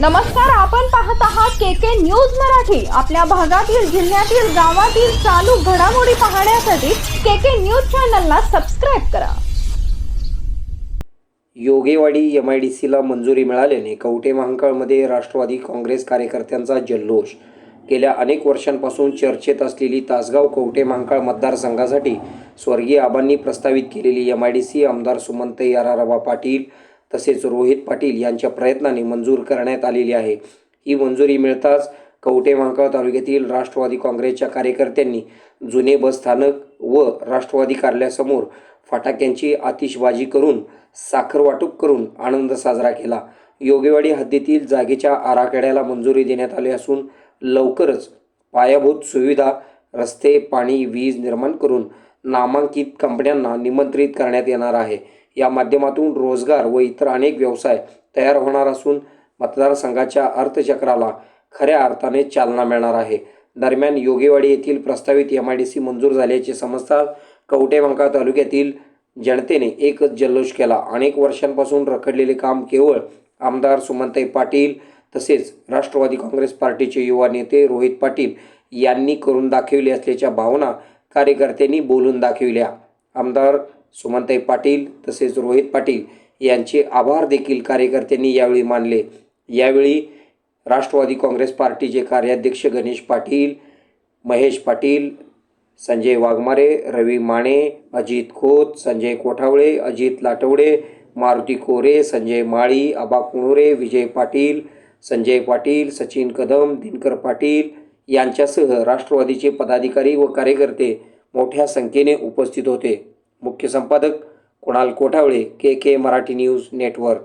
नमस्कार आपण पाहत आहात के के न्यूज मराठी. आपल्या भागातील जिल्ह्यातील गावातील चालू घडामोडी पाहण्यासाठी के के न्यूज चॅनलला सबस्क्राईब करा. योगेवाडी एम आय डी सीला मंजुरी मिळाल्याने कवठे महांकाळमध्ये राष्ट्रवादी काँग्रेस कार्यकर्त्यांचा जल्लोष. गेल्या अनेक वर्षांपासून चर्चेत असलेली तासगाव कवठे महांकाळ मतदारसंघासाठी स्वर्गीय आबांनी प्रस्तावित केलेली एम आय डी सी आमदार सुमंत याराराबा पाटील तसेच रोहित पाटील यांच्या प्रयत्नाने मंजूर करण्यात आलेली आहे. ही मंजुरी मिळताच कवटे महाकाळ तालुक्यातील राष्ट्रवादी काँग्रेसच्या कार्यकर्त्यांनी जुने बसस्थानक व राष्ट्रवादी कार्यालयासमोर फटाक्यांची आतिषबाजी करून साखर वाटप करून आनंद साजरा केला. योगेवाडी हद्दीतील जागेच्या आराखड्याला मंजुरी देण्यात आली असून लवकरच पायाभूत सुविधा रस्ते पाणी वीज निर्माण करून नामांकित कंपन्यांना निमंत्रित करण्यात येणार आहे. या माध्यमातून रोजगार व इतर अनेक व्यवसाय तयार होणार असून मतदारसंघाच्या अर्थचक्राला खऱ्या अर्थाने चालना मिळणार आहे. दरम्यान योगेवाडी येथील प्रस्तावित एम आय डी सी मंजूर झाल्याचे समजतात कवटेमंका तालुक्यातील जनतेने एकच जल्लोष केला. अनेक वर्षांपासून रखडलेले काम केवळ आमदार सुमनताई पाटील तसेच राष्ट्रवादी काँग्रेस पार्टीचे युवा नेते रोहित पाटील यांनी करून दाखविले असल्याच्या भावना कार्यकर्त्यांनी बोलून दाखविल्या. आमदार सुमनताई पाटील तसेच रोहित पाटील यांचे आभार देखील कार्यकर्त्यांनी यावेळी मानले. यावेळी राष्ट्रवादी काँग्रेस पार्टीचे कार्याध्यक्ष गणेश पाटील महेश पाटील संजय वाघमारे रवी माने अजित खोत संजय कोठावळे अजित लाटवडे मारुती कोरे संजय माळी आबा कुणुरे विजय पाटील संजय पाटील सचिन कदम दिनकर पाटील यांच्यासह राष्ट्रवादीचे पदाधिकारी व कार्यकर्ते मोठ्या संख्येने उपस्थित होते. मुख्य संपादक Kunal Kothawale K K Marathi news network.